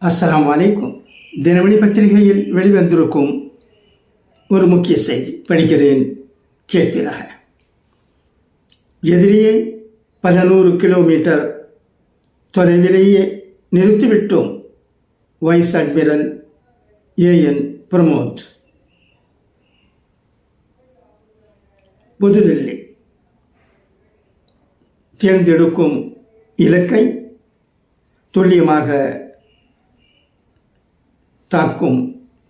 அஸ்லாம் வலைக்கும் தினமணி பத்திரிகையில் வெளிவந்திருக்கும் ஒரு முக்கிய செய்தி படிக்கிறேன் கேட்கிறாக எதிரியை பல நூறு கிலோமீட்டர் தொலைவிலேயே நிறுத்திவிட்டோம் வைஸ் அட்மிரல் ஏஎன் பிரமோத். புதுதில்லி. தேர்ந்தெடுக்கும் இலக்கை துல்லியமாக தாக்கும்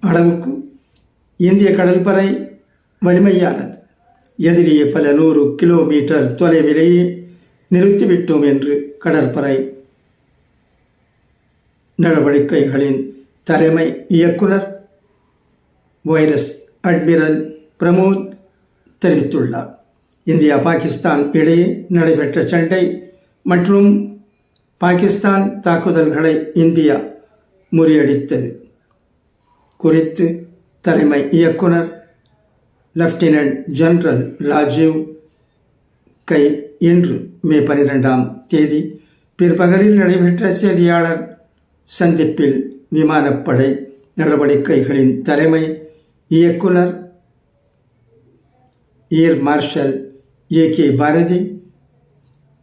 அளவுக்கு இந்திய கடற்படை வலிமையானது. எதிரியை பல நூறு கிலோமீட்டர் தொலைவிலேயே நிறுத்திவிட்டோம் என்று கடற்படை நடவடிக்கைகளின் தலைமை இயக்குனர் வைரஸ் அட்மிரல் பிரமோத் தெரிவித்துள்ளார். இந்தியா பாகிஸ்தான் இடையே நடைபெற்ற சண்டை மற்றும் பாகிஸ்தான் தாக்குதல்களை இந்தியா முறியடித்தது. குறித்து தலைமை இயக்குனர் லெப்டினன்ட் ஜெனரல் ராஜீவ் கை இன்று மே பனிரெண்டாம் தேதி பிற்பகலில் நடைபெற்ற செய்தியாளர் சந்திப்பில் விமானப்படை நடவடிக்கைகளின் தலைமை இயக்குனர் air marshal A K Bharti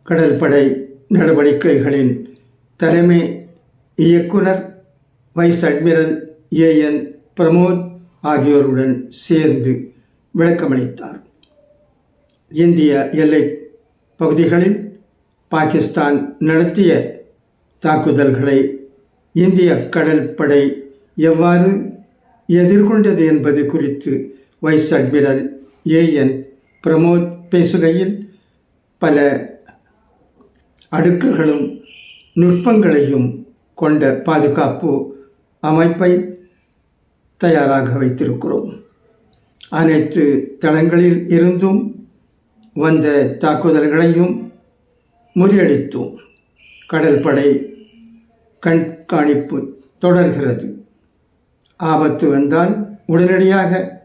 கடற்படை நடவடிக்கைகளின் தலைமை இயக்குனர் வைஸ் அட்மிரல் ஏஎன் பிரமோத் ஆகியோருடன் சேர்ந்து விளக்கமளித்தார். இந்திய எல்லை பகுதிகளில் பாகிஸ்தான் நடத்திய தாக்குதல்களை இந்திய கடற்படை எவ்வாறு எதிர்கொண்டது என்பது குறித்து வைஸ் அட்மிரல் ஏஎன் பிரமோத் பேசுகையில் பல அடுக்குகளும் நுட்பங்களையும் கொண்ட பாதுகாப்பு அமைப்பை தயாராக வைத்திருக்கிறோம். அனைத்து தளங்களில் இருந்தும் வந்த தாக்குதல்களையும் முறியடித்தோம். கடற்படை கண்காணிப்பு தொடர்கிறது. ஆபத்து வந்தால் உடனடியாக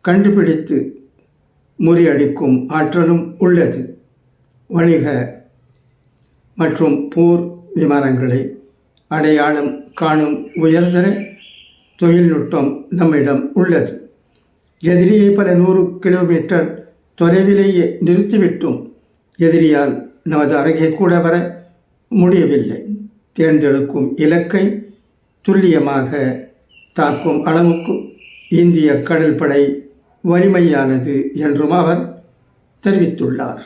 கண்டுபிடித்து முறியடிக்கும் ஆற்றலும் உள்ளது. வணிக மற்றும் போர் விமானங்களை அடையாளம் காணும் உயர்தர தொழில்நுட்பம் நம்மிடம் உள்ளது. எதிரியை பல நூறு கிலோமீட்டர் தொலைவிலேயே நிறுத்திவிட்டும். எதிரியால் நமது அருகே கூட வர முடியவில்லை. தேர்ந்தெடுக்கும் இலக்கை துல்லியமாக தாக்கும் அளவுக்கு இந்திய கடற்படை வலிமையானது என்றும் அவர் தெரிவித்துள்ளார்.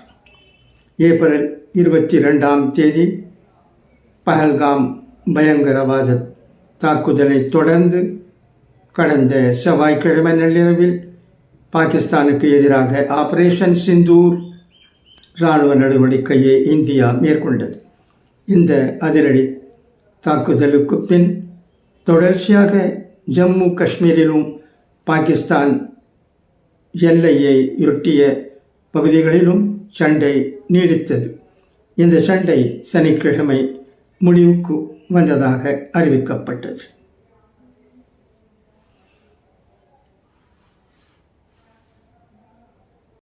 ஏப்ரல் இருபத்தி ரெண்டாம் தேதி பஹல்காம் பயங்கரவாத தாக்குதலை தொடர்ந்து கடந்த செவ்வாய்க்கிழமை நள்ளிரவில் பாகிஸ்தானுக்கு எதிராக ஆபரேஷன் சிந்தூர் இராணுவ நடவடிக்கையை இந்தியா மேற்கொண்டது. இந்த அதிரடி தாக்குதலுக்கு பின் தொடர்ச்சியாக ஜம்மு காஷ்மீரிலும் பாகிஸ்தான் எல்லையை ஒட்டிய பகுதிகளிலும் சண்டை நீடித்தது. இந்த சண்டை சனிக்கிழமை முடிவுக்கு வந்ததாக அறிவிக்கப்பட்டது.